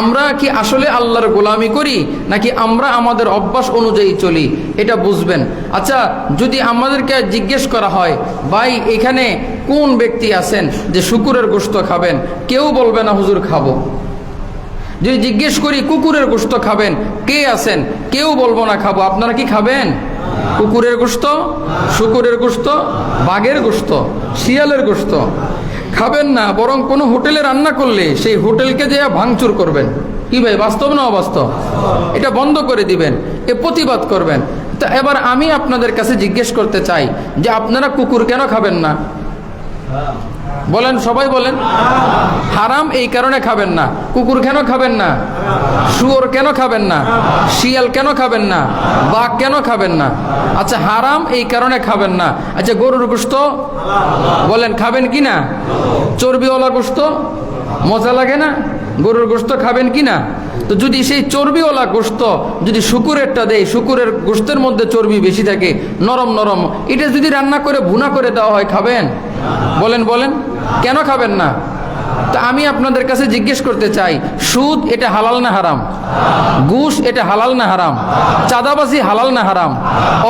আমরা কি আসলে আল্লাহর গোলামি করি, নাকি আমরা আমাদের অভ্যাস অনুযায়ী চলি? এটা বুঝবেন। আচ্ছা যদি আমাদেরকে জিজ্ঞেস করা হয়, ভাই, এখানে কোন ব্যক্তি আছেন যে শুকুরের গোস্ত খাবেন? কেউ বলবে না, হুজুর, খাব। যদি জিজ্ঞেস করি, কুকুরের গোস্ত খাবেন? কে আছেন? কেউ বলব না, খাব। আপনারা কি খাবেন? কুকুরের গোস্ত শুকুরের গোস্ত বাঘের গোস্ত শিয়ালের গোস্ত খাবেন না, বরং কোনো হোটেলে রান্না করলে সেই হোটেলকে যে ভাঙচুর করবেন। কি ভাই, বাস্তব না অবাস্তব? এটা বন্ধ করে দিবেন, এ প্রতিবাদ করবেন। তা এবার আমি আপনাদের কাছে জিজ্ঞেস করতে চাই যে আপনারা কুকুর কেন খাবেন না? বলেন, সবাই বলেন। হারাম এই কারণে খাবেন না। কুকুর কেন খাবেন না? শুয়োর কেন খাবেন না? শিয়াল কেন খাবেন না? বাঘ কেন খাবেন না? আচ্ছা হারাম এই কারণে খাবেন না। আচ্ছা গরুর গোস্ত বলেন, খাবেন কি না? চর্বিওয়ালা গোস্ত মজা লাগে না? গরুর গোস্ত খাবেন কি না? তো যদি সেই চর্বিওয়ালা গোস্ত যদি শুকুরেরটা দেয়, শুকুরের গোস্তের মধ্যে চর্বি বেশি থাকে, নরম নরম, এটা যদি রান্না করে ভুনা করে দেওয়া হয়, খাবেন? বলেন বলেন, কেন খাবেন না? তা আমি আপনাদের কাছে জিজ্ঞেস করতে চাই, সুদ এটা হালাল না হারাম? ঘুষ এটা হালাল না হারাম? চাঁদাবাজি হালাল না হারাম?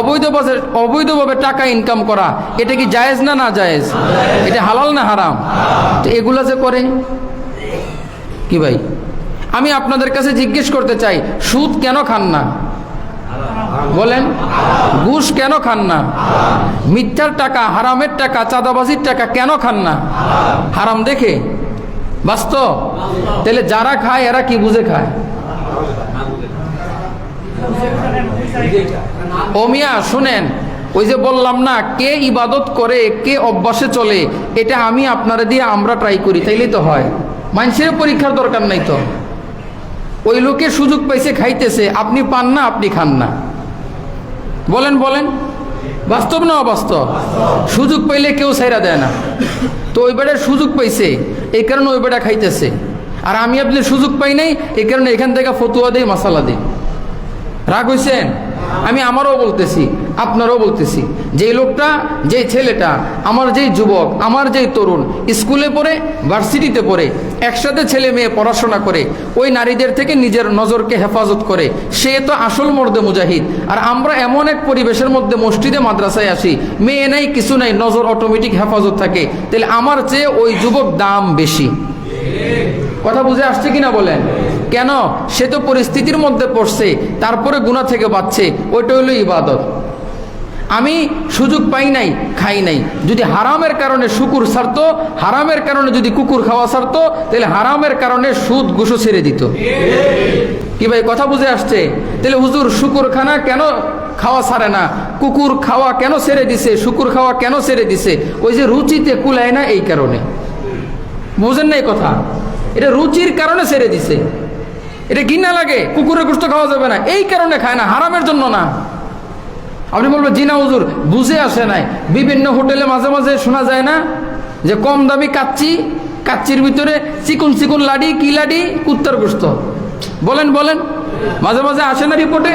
অবৈধভাবে অবৈধভাবে টাকা ইনকাম করা, এটা কি জায়েজ না না জায়েজ? এটা হালাল না হারাম? তো এগুলা যে করে, কি ভাই? আমি আপনাদের কাছে জিজ্ঞেস করতে চাই, সুদ কেন খান না? বলেন, ঘুষ কেন খান না? মিথ্যার টাকা, হারামের টাকা, চাঁদাবাজির টাকা কেন খান না? হারাম দেখে? বাস্তব? তাহলে যারা খায়, এরা কি বুঝে খায়? অমিয়া শুনেন, ওই যে বললাম না, কে ইবাদত করে, কে অভ্যাসে চলে, এটা আমি আপনারা দিয়ে আমরা ট্রাই করি, তাইলেই তো হয়। মানুষের পরীক্ষার দরকার নাই তো। ওই লোকে সুযোগ পাইছে, খাইতেছে, আপনি পান না, আপনি খান না। বলেন বলেন। বাস্তব না অবাস্তব? সুযোগ পাইলে কেউ সাইরা দেয় না। তো ওই বেটার সুযোগ পাইছে। এই কারণে ওই বেটা খাইতেছে। আর আমি আপনি সুযোগ পাই নাই, এই কারণে এখান থেকে ফতুয়া দিই মশালা দিই। রাগ হয়েছেন আমি আমারও বলতেছি, আপনারও বলতেছি। যে লোকটা যে ছেলেটা, আমার যেই যুবক, আমার যেই তরুণ, স্কুলে পড়ে, ভার্সিটিতে পড়ে একসাথে ছেলে মেয়ে পড়াশোনা করে, ওই নারীদের থেকে নিজের নজরকে হেফাজত করে। সে তো আসল মর্দে মুজাহিদ। আর আমরা এমন এক পরিবেশের মধ্যে মসজিদে মাদ্রাসায় আসি, মেয়ে নাই, কিছু নাই, নজর অটোমেটিক হেফাজত থাকে। তাহলে আমার চেয়ে ওই যুবক দাম বেশি। কথা বুঝে আসছে কিনা বলেন? কেন? সে তো পরিস্থিতির মধ্যে পড়ছে, তারপরে গুণা থেকে বাঁচছে, ওইটা হলো ইবাদত। আমি সুযোগ পাই নাই, খাই নাই। যদি হারামের কারণে শুকুর ছাড়তো হারামের কারণে যদি কুকুর খাওয়া ছাড়তো তাহলে হারামের কারণে সুদ গুসো ছেড়ে দিত। কি ভাই, কথা বুঝে আসছে? তাহলে হুজুর, শুকুর খানা কেন খাওয়া ছাড়ে না? কুকুর খাওয়া কেন ছেড়ে দিছে? শুকুর খাওয়া কেন ছেড়ে দিছে? ওই যে রুচিতে কুলায় না এই কারণে। বুঝেন না এই কথা? এটা রুচির কারণে ছেড়ে দিছে। এটা ঘৃণা লাগে, কুকুরের গোস্ত খাওয়া যাবে না। এই কারণে খায় না, হারামের জন্য না। আপনি বলবেন জিনা হুজুর, বুঝে আসে নাই। বিভিন্ন হোটেলে মাঝে মাঝে শোনা যায় না যে কম দামি কাচ্চি, কাচ্চির ভিতরে চিকুন চিকুন লাডি, কি লাডি, কুত্তার গোস্ত। বলেন বলেন। মাঝে মাঝে আসে না রিপোর্টে।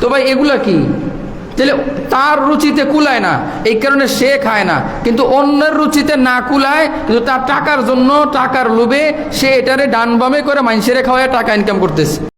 তো ভাই, এগুলা কি? তাহলে তার রুচিতে কুলায় না, এই কারণে সে খায় না। কিন্তু অন্যের রুচিতে না কুলায়, কিন্তু তার টাকার জন্য, টাকার লোভে সে এটারে ডান বামে করে মানুষের খাওয়ায়, টাকা ইনকাম করতেছে।